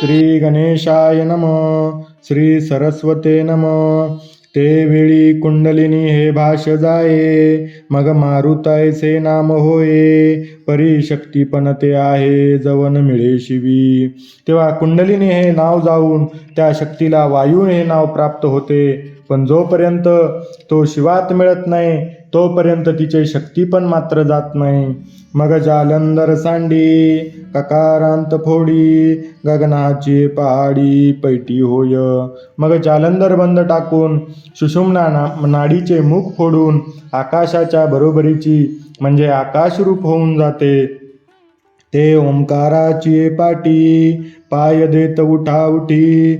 श्री गणेशाय नम श्री सरस्वते नम. ते वेळी कुंडलिनी हे भाष जाये मग मारुतायचे नाम होये परी पण ते आहे जवन मिळे शिवी. तेव्हा कुंडलिनी हे नाव जाऊन त्या शक्तीला वायू हे नाव प्राप्त होते. पण जोपर्यंत तो शिवात मिळत नाही तोपर्यंत तिचे शक्ती पण मात्र जात नाही. मग जालंधर सांडी ककारांत फोडी गगनाची पहाडी पैटी होय. मग जालंधर बंद टाकून सुषुम्ना ना नाडीचे मुख फोडून आकाशाच्या बरोबरीची म्हणजे आकाशरूप होऊन जाते. ते ओंकाराची पाटी पाय देत उठा उठी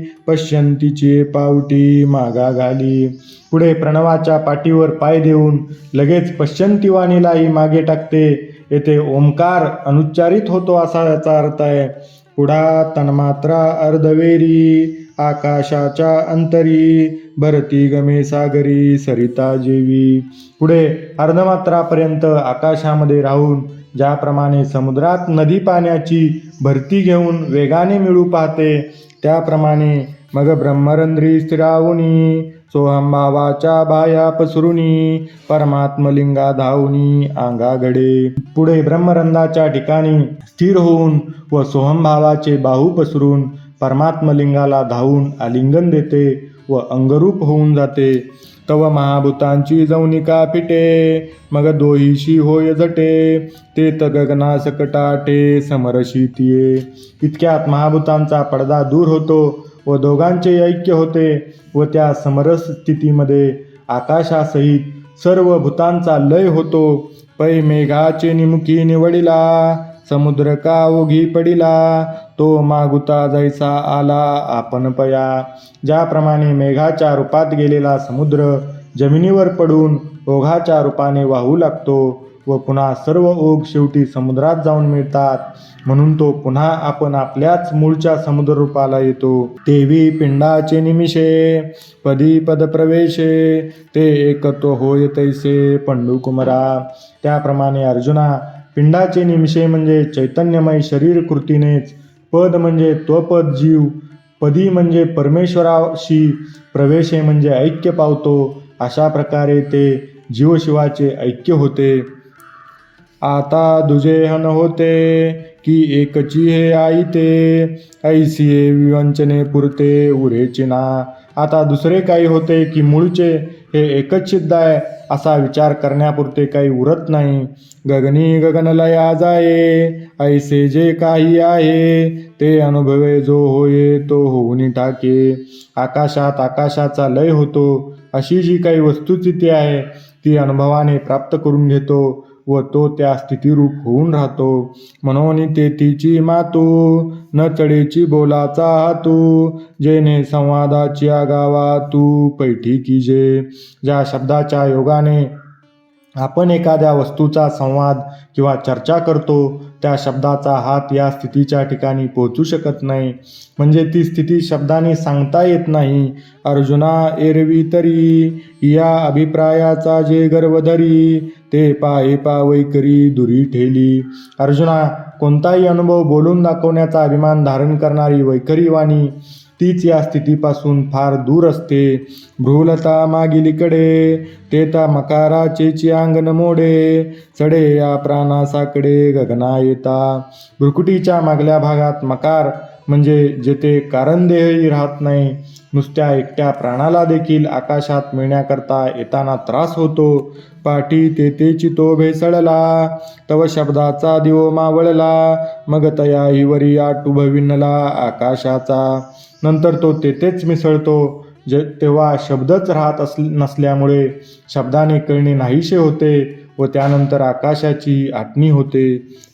पावटी मागा घाली. पुढे प्रणवाच्या पाठीवर पाय देऊन लगेच पश्यंती वाणीलाही मागे टाकते. येथे ओंकार अनुच्चारित होतो असा याचा अर्थ आहे. पुढा तन्मात्रा अर्धवेरी आकाशाच्या अंतरी भरती गमे सागरी सरिता जेवी. पुढे अर्धमात्रापर्यंत आकाशामध्ये राहून ज्याप्रमाणे समुद्रात नदी पाण्याची भरती घेऊन वेगाने मिळू पाहते त्याप्रमाणे मग ब्रह्मरंध्री स्थिरावुनी सोहंभावाच्या बाया पसरुनी परमात्मलिंगा धावुनी आंगा घडे पुढे ब्रह्मरंधाच्या ठिकाणी स्थिर होऊन व सोहंभावाचे बाहू पसरून परमात्मलिंगाला धावून आलिंगन देते व अंगरूप होऊन जाते. तव महाभूतांची जवनिका पिटे मग दोहीशी होय जटे ते तगना सकटाटे सकटाटे समरशितिये इतक्यात महाभूतांचा पडदा दूर होतो व दोघांचे ऐक्य होते व त्या समरस स्थितीमध्ये आकाशासहित सर्व भूतांचा लय होतो. पै मेघाचे निमुखी निवडिला. समुद्र का ओघी पडिला तो मागुता जैसा आला आपण पया. ज्याप्रमाणे मेघाच्या रूपात गेलेला समुद्र जमिनीवर पडून ओघाच्या रूपाने वाहू लागतो व पुन्हा सर्व ओघ शेवटी समुद्रात जाऊन मिळतात. म्हणून तो पुन्हा आपण आपल्याच मूळच्या समुद्र रूपाला येतो. तेवी पिंडाचे निमिषे पदी पद प्रवेशे ते एकत्व होय तैसे पंडुकुमरा. त्याप्रमाणे अर्जुना पिंडाचे निमिषे म्हणजे चैतन्यमय शरीर कृतीनेच पद म्हणजे त्वपद जीव. पदी म्हणजे परमेश्वराशी प्रवेशे म्हणजे ऐक्य पावतो. अशा प्रकारे ते जीवशिवाचे ऐक्य होते. आता दुजे हन होते की एकची हे आई ते ऐसिये विवंचने पुरते उरेची ना आता दुसरे काही होते की मूळचे हे एकच सिद्ध आहे. असा विचार करण्यापुरते काही उरत नाही. गगनी गगनलया जाये ऐसे जे काही आहे ते अनुभवे जो होये तो होऊन टाके. आकाशात आकाशाचा लय होतो अशी जी काही वस्तुस्थिती आहे ती अनुभवाने प्राप्त करून घेतो. व तो त्या स्थितीरूप होऊन राहतो. म्हणून ते तिची मातू न चढेची बोलाचा हातू जेने संवादाची आगावा तू पैठी कीजे ज्या शब्दाच्या योगाने आपण एखाद्या वस्तूचा संवाद किंवा चर्चा करतो त्या शब्दाचा हात या स्थितीच्या ठिकाणी पोहोचू शकत नाही. म्हणजे ती स्थिती शब्दाने सांगता येत नाही. अर्जुना एरवी तरी या अभिप्रायाचा जे गर्वधरी ते पाय पावै करी दुरी ठेली. अर्जुना कोणताही अनुभव बोलून दाखवण्याचा अभिमान धारण करणारी वैखरी वाणी तीच या स्थितीपासून फार दूर असते. भ्रूलता मागिलीकडे ते ता अंगण मोडे चढे या प्राणासाकडे गगना येता. भ्रुकुटीच्या मागल्या भागात मकार म्हणजे जेथे कारणदेहही राहत नाही नुसत्या एकट्या प्राणाला देखील आकाशात मिळण्याकरता येताना त्रास होतो. पाठी तेथेची तो भेसळला तव शब्दाचा दिवो मावळला मग तया हिवरी आटू भविनला आकाशाचा. नंतर तो तेथेच मिसळतो जे तेव्हा शब्दच राहत अस नसल्यामुळे शब्दाने कळणे नाहीसे होते. व त्यानंतर आकाशाची आटणी होते.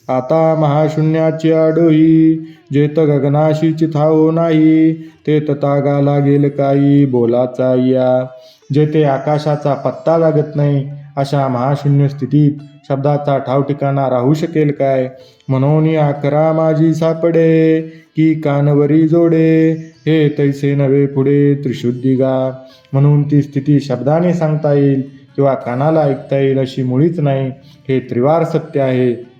आता महाशून्याची आडोही जेत गगनाशी चिथाओ नाही ते तागाला गेल काही बोलाचा या. जेथे आकाशाचा पत्ता लागत नाही अशा महाशून्य स्थितीत शब्दाचा ठाव ठिकाणा राहू शकेल काय? म्हणून आकरा माझी सापडे की कानवरी जोडे हे तैसे नव्हे पुढे त्रिशुद्धी गा म्हणून ती स्थिती शब्दाने सांगता येईल किंवा कानाला ऐकता येईल अशी मुळीच नाही. हे त्रिवार सत्य आहे.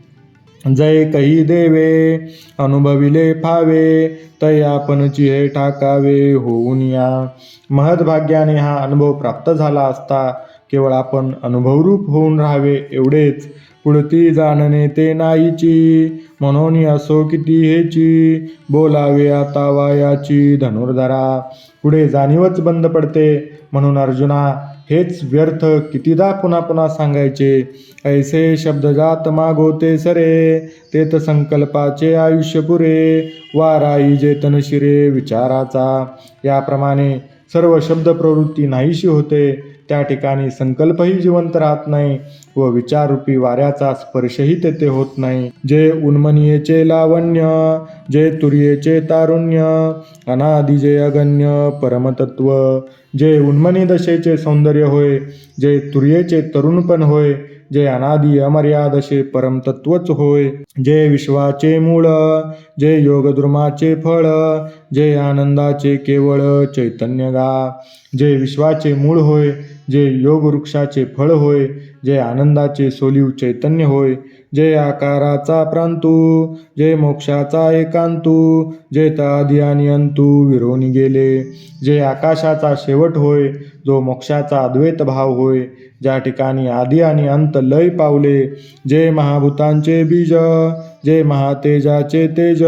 जय कही देवे अनुभविले फावे तय आपणची हे ठाकावे होऊन या. महदभाग्याने हा अनुभव प्राप्त झाला असता केवळ आपण अनुभवरूप होऊन राहावे एवढेच. पुढती जाणणे ते नाहीची. म्हणून असो किती हेची बोलावे आता वायाची धनुर्धरा पुढे जाणीवच बंद पडते. म्हणून अर्जुना हेच व्यर्थ कितीदा पुन्हा पुन्हा सांगायचे. ऐसे शब्द जात मागोते सरे तेत संकल्पाचे आयुष्य पुरे. वाराई जेतन शिरे विचाराचा. याप्रमाणे सर्व शब्द प्रवृत्ती नाहीशी होते. त्या ठिकाणी संकल्पही जिवंत राहत नाही व विचाररूपी वाऱ्याचा स्पर्शही तेथे होत नाही. जे उन्मनीयेचे लावण्य जे तुर्येचे तारुण्य अनादि जे अगण्य परमतत्व जे उन्मनी दशेचे सौंदर्य होय जे तुर्येचे तरुणपण होय जे अनादि अमर्यादशे परमतत्वच होय जे विश्वाचे मूळ जे योगद्रुमाचे फळ जे आनंदाचे केवळ चैतन्य गा जे विश्वाचे मूळ होय जे योगवृक्षाचे फळ होय जे आनंदाचे सोलीव चैतन्य होय जे आकाराचा प्रांतू जे मोक्षाचा एकांतू जे आदी आणि अंतू विरोनी गेले जे आकाशाचा शेवट होय जो मोक्षाचा अद्वैत भाव होय ज्या ठिकाणी आदी आणि अंत लय पावले जे महाभूतांचे बीज जे महातेजाचे तेज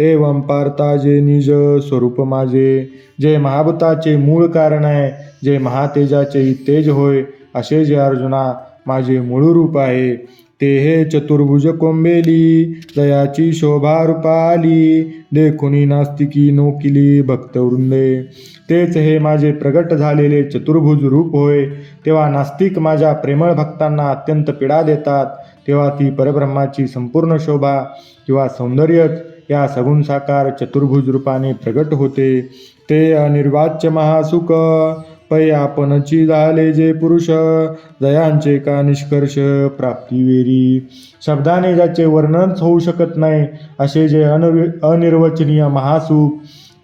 एवं पार्ता जे निज स्वरूप माझे. जे महाभूताचे मूळ कारण आहे जे महातेजाचे तेज होय असे जे अर्जुना माझे मूळ रूप आहे ते हे चतुर्भुज कोंबेली दयाची शोभा रूपाली देखुनी नास्तिकी नोकिली भक्तवृंदे तेच हे माझे प्रगट झालेले चतुर्भुज रूप होय तेव्हा नास्तिक माझ्या प्रेमळ भक्तांना अत्यंत पीडा देतात तेव्हा ती परब्रह्माची संपूर्ण शोभा किंवा सौंदर्यच या सगुण साकार चतुर्भुज रूपाने प्रगट होते. ते अनिर्वाच्य महासुख पै आपणची झाले जे पुरुष दयांचे का निष्कर्ष प्राप्तिवेरी शब्दाने ज्याचे वर्णनच होऊ शकत नाही असे जे अनवि अनिर्वचनीय महासुख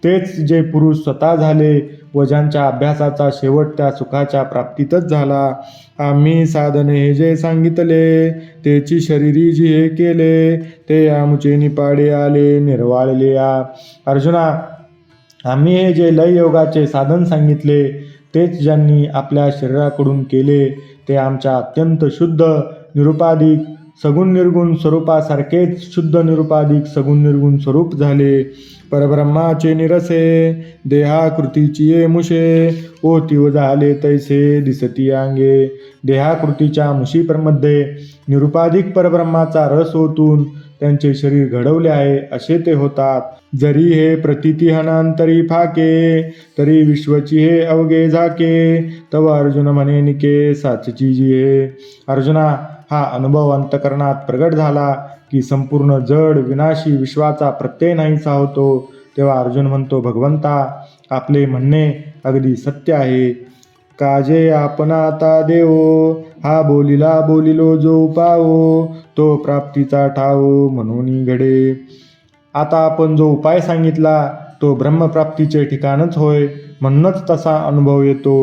तेच जे पुरुष स्वतः झाले व ज्यांच्या अभ्यासाचा शेवट त्या सुखाच्या प्राप्तीतच झाला आम्ही साधने हे जे सांगितले तेची शरीरी जी हे केले ते आमचे निपाडे आले निर्वाळले या अर्जुना आम्ही हे जे लय योगाचे साधन सांगितले तेच ज्यांनी आपल्या शरीराकडून केले ते आमच्या अत्यंत शुद्ध निरुपाधिक सगुण निर्गुण स्वरूपासारखेच शुद्ध निरुपाधिक सगुण निर्गुण स्वरूप झाले. परब्रह्माचे निरसे देहाकृतीची ये मुशे. ओतीव झाले तैसे दिसती अंगे देहाकृतीच्या मुशीप्रमध्ये निरुपाधिक परब्रह्माचा रस ओतून त्यांचे शरीर घडवले आहे असे ते होतात. जरी हे प्रतिती हनांतरी फाके तरी विश्वची हे अवघे झाके. तव अर्जुन म्हणे निके साचची जी हे. अर्जुना हा अनुभव अंतकरणात प्रगट झाला की संपूर्ण जड विनाशी विश्वाचा प्रत्यय नाहीसा होतो. तेव्हा अर्जुन म्हणतो भगवंता आपले म्हणणे अगदी सत्य आहे. काजे आपण आता देवो? हा बोलिला बोलिलो जो उपाओ तो प्राप्तीचा ठाओ म्हणून घडे. आता आपण जो उपाय सांगितला तो ब्रह्मप्राप्तीचे ठिकाणच होय. म्हणूनच तसा अनुभव येतो.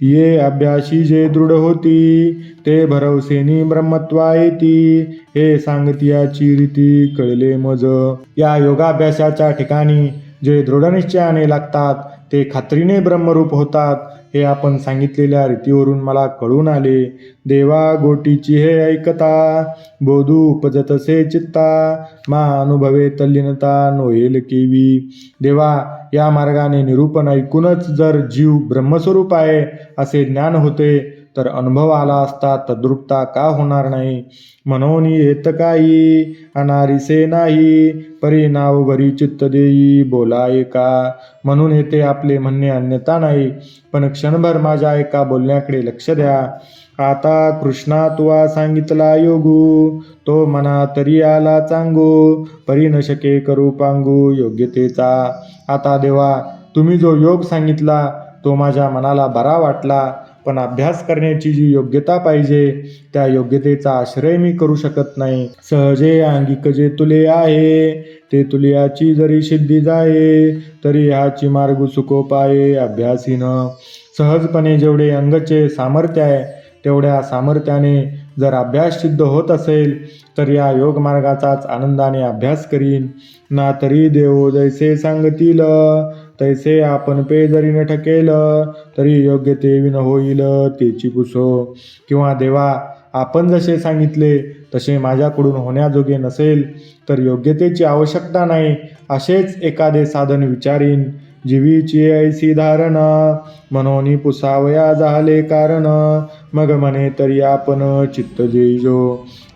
ये अभ्यासी जे दृढ होती ते भरवसेनी ब्रह्मत्वा येती हे सांगतियाची रीती कळले मज. या योगाभ्यासाच्या ठिकाणी जे दृढनिश्चयाने लागतात ते खात्रीने ब्रह्मरूप होतात. हे आपण सांगितलेल्या रीतीवरून मला कळून आले. देवा गोटीची हे ऐकता बोधू उपजतसे चित्ता मा अनुभवे तल्लीनता नोहेल केवी. देवा या मार्गाने निरूपण ऐकूनच जर जीव ब्रह्मस्वरूप आहे असे ज्ञान होते तर अनुभव आला असता तद्रुपता का होणार नाही? म्हणून येत काही? अनारिसे नाही? परिणाव भरी चित्त देई बोला एका म्हणून येथे आपले म्हणणे अन्यथा नाही. पण क्षणभर माझ्या एका बोलण्याकडे लक्ष द्या. आता कृष्णा तुवा सांगितला योगू तो मना तरी आला चांगू. परी न शके करू पांगू योग्यतेचा. आता देवा तुम्ही जो योग सांगितला तो माझ्या मनाला बरा वाटला. पण अभ्यास करण्याची जी योग्यता पाहिजे त्या योग्यतेचा आश्रय मी करू शकत नाही. सहजे अंगिक जे तुले आहे ते तुलियाची जरी सिद्धी जाये तरी ह्याची मार्ग सुकोपाये अभ्यासीन. सहजपणे जेवढे अंगचे सामर्थ्य आहे तेवढ्या सामर्थ्याने जर अभ्यास सिद्ध होत असेल तर या योग मार्गाचाच आनंदाने अभ्यास करीन. ना तरी देव जैसे सांगतील तैसे आपण पे जरी न ठकेल तरी योग्य ते विन होईल तेची पुसो. किंवा देवा आपण जसे सांगितले तसे माझ्याकडून होण्याजोगे नसेल तर योग्यतेची आवश्यकता नाही असेच एखादे साधन विचारीन जीवीची ऐसी धारण मनोनी पुसावया झाले कारण मग म्हणे तरी आपण चित्त जेईजो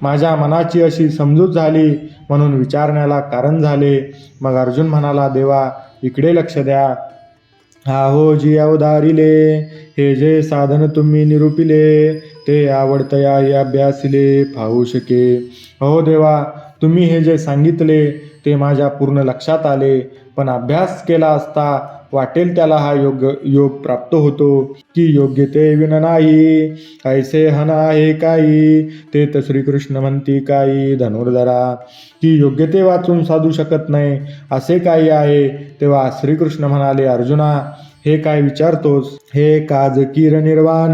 माझ्या मनाची अशी समजूत झाली म्हणून विचारण्याला कारण झाले. मग अर्जुन म्हणाला देवा इकडे लक्ष द्या. आहो जी अवधारिले हे जे साधन तुम्ही निरूपिले ते आवडतया हे अभ्यासिले फावू शके. अहो देवा तुम्ही हे जे सांगितले ते माझ्या पूर्ण लक्षात आले. पण अभ्यास केला असता वाटेल त्याला हा योग योग प्राप्त होतो. की योग्य ते विन नाही. ऐसे हना आहे काही. ते तर श्रीकृष्ण म्हणती काही. धनुर्धरा की योग्य ते वाचून साधू शकत नाही. असे काही आहे. तेव्हा श्रीकृष्ण म्हणाले अर्जुना हे काय विचारतोस? हे काज किर निर्वाण.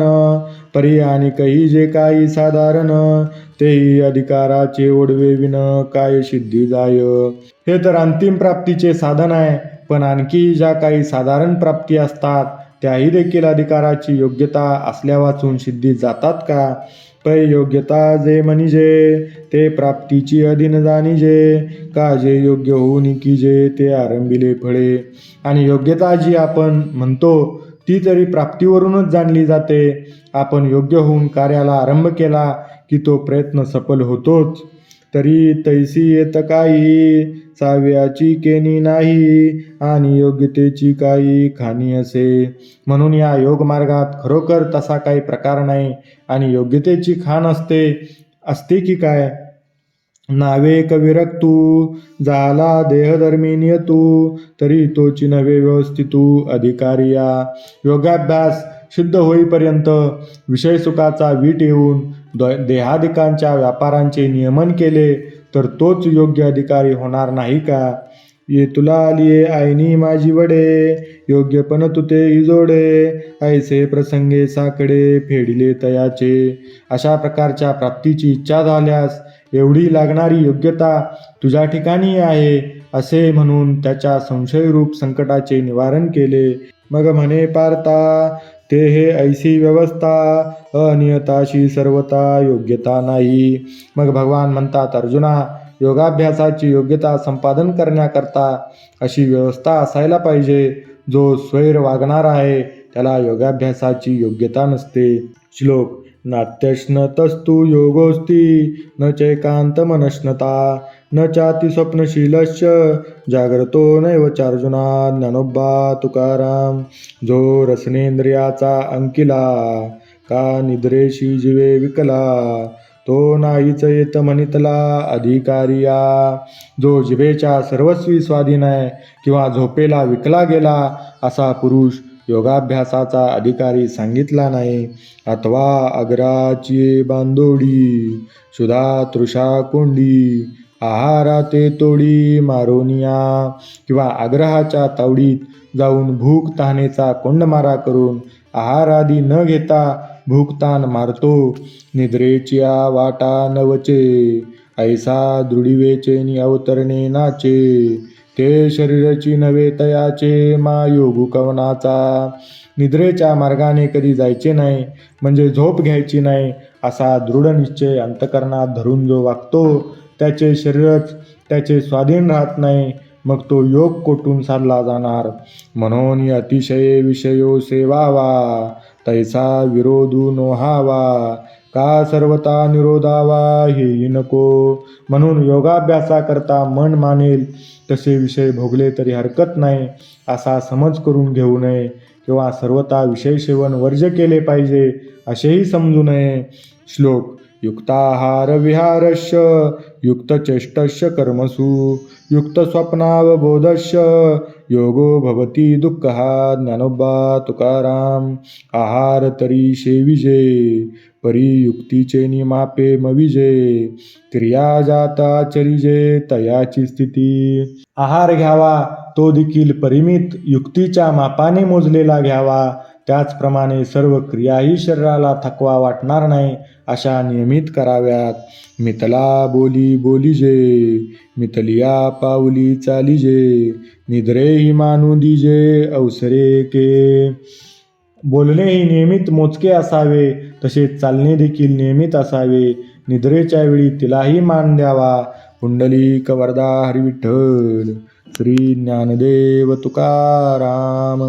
परी आणि काही जे काही साधारण. तेही अधिकाराचे ओढवे विन काय सिद्धी जाय. हे तर अंतिम प्राप्तीचे साधन आहे. पण आणखी ज्या काही साधारण प्राप्ती असतात त्याही देखील अधिकाराची योग्यता असल्या वाचून सिद्धी जातात का? पै योग्यता जे म्हणजे ते प्राप्तीची अधीन जाणीजे का जे योग्य होऊन की जे ते आरंभिले फळे. आणि योग्यता जी आपण म्हणतो ती तरी प्राप्तीवरूनच जाणली जाते आपण योग्य होऊन कार्याला आरंभ केला की तो प्रयत्न सफल होतोच. तरी तैसी येत काही साव्याची केनी नाही आणि योग्यतेची काही खाणी असे. म्हणून या योग मार्गात खरोखर तसा काही प्रकार नाही आणि योग्यतेची खाण असते असते की काय? नावे कविरक्तू झाला देहधर्मी नियतू तरी तोची नवे व्यवस्थितू अधिकारिया योगाभ्यास शुद्ध होईपर्यंत विषय सुखाचा वीट येऊन द देहादिकांच्या व्यापारांचे नियमन केले तर तोच योग्य अधिकारी होणार नाही का? ये तुला आलिये आईनी माझी वडे. योग्य पण तुते इजोडे. ऐसे प्रसंगे साकडे फेडिले तयाचे. अशा प्रकारच्या प्राप्तीची इच्छा झाल्यास एवढी लागणारी योग्यता तुझ्या ठिकाणी आहे असे म्हणून त्याच्या संशयरूप संकटाचे निवारण केले. मग म्हणे पारता ते हे ऐशी व्यवस्था अनियताशी सर्वता योग्यता नाही. मग भगवान म्हणतात अर्जुना योगाभ्यासाची योग्यता संपादन करण्याकरता अशी व्यवस्था असायला पाहिजे. जो स्वैर वागणार आहे त्याला योगाभ्यासाची योग्यता नसते. श्लोक नात्यश्नतस्तु योगोस्ती न चैकान्तमनश्नता. न चाति स्वप्नशीलश्च जागरतो नैव चार्जुना ज्ञानोबा तुकाराम जो रसनेंद्रियाचा अंकिला का निद्रेशी जीवे विकला तो नाहीच येत म्हणितला अधिकारिया। जो जिभेच्या सर्वस्वी स्वाधीन आहे किंवा झोपेला विकला गेला असा पुरुष योगाभ्यासाचा अधिकारी सांगितला नाही. अथवा अग्राची बांदोडी सुधा तृषा कोंडी आहारा ते तोडी मारोनिया. किंवा आग्रहाच्या तावडीत जाऊन भूक तहानेचा कोंडमारा करून आहारादी न घेता भूकतान मारतो. निद्रेच्या वाटा नवचे ऐसा दृढिवेचे नि अवतरणे नाचे. ते शरीराची नवे तयाचे मा योगू कवनाचा. निद्रेच्या मार्गाने कधी जायचे नाही म्हणजे झोप घ्यायची नाही असा दृढ निश्चय अंतकरणात धरून जो वागतो त्याचे शरीरच त्याचे स्वाधीन राहत नाही मग तो योग कोटून साधला जाणार? म्हणून अतिशय विषयो सेवावा तैसा विरोधू नोहावा का सर्वता निरोधावा हेही नको. म्हणून योगाभ्यासाकरता मन मानेल तसे विषय भोगले तरी हरकत नाही असा समज करून घेऊ नये किंवा सर्वता विषय सेवन वर्ज्य केले पाहिजे असेही समजू नये. श्लोक युक्ताहार विहारश युक्तचेष्टस्य कर्मसु। युक्तस्वप्नावबोधस्य योगो भवती दुःखः ज्ञानोबा तुकाराम। आहार तरी शेविजे परी निमापे मविजे। क्रिया जाता चरिजे तयाची स्थिती। आहार घ्यावा तो देखील परिमित युक्तीच्या मापाने मोजलेला घ्यावा। त्याचप्रमाणे सर्व क्रियाही शरीराला थकवा वाटणार नाही अशा नियमित कराव्यात. मितला बोली बोलीजे मितलिया पाऊली चालीजे निद्रेही मानू दिजे अवसरे के. बोलणेही नियमित मोजके असावे तसेच चालणे देखील नियमित असावे. निद्रेच्या वेळी तिलाही मान द्यावा. पुंडलिक कवरदा हरिविठ्ठल श्री ज्ञानदेव तुकाराम.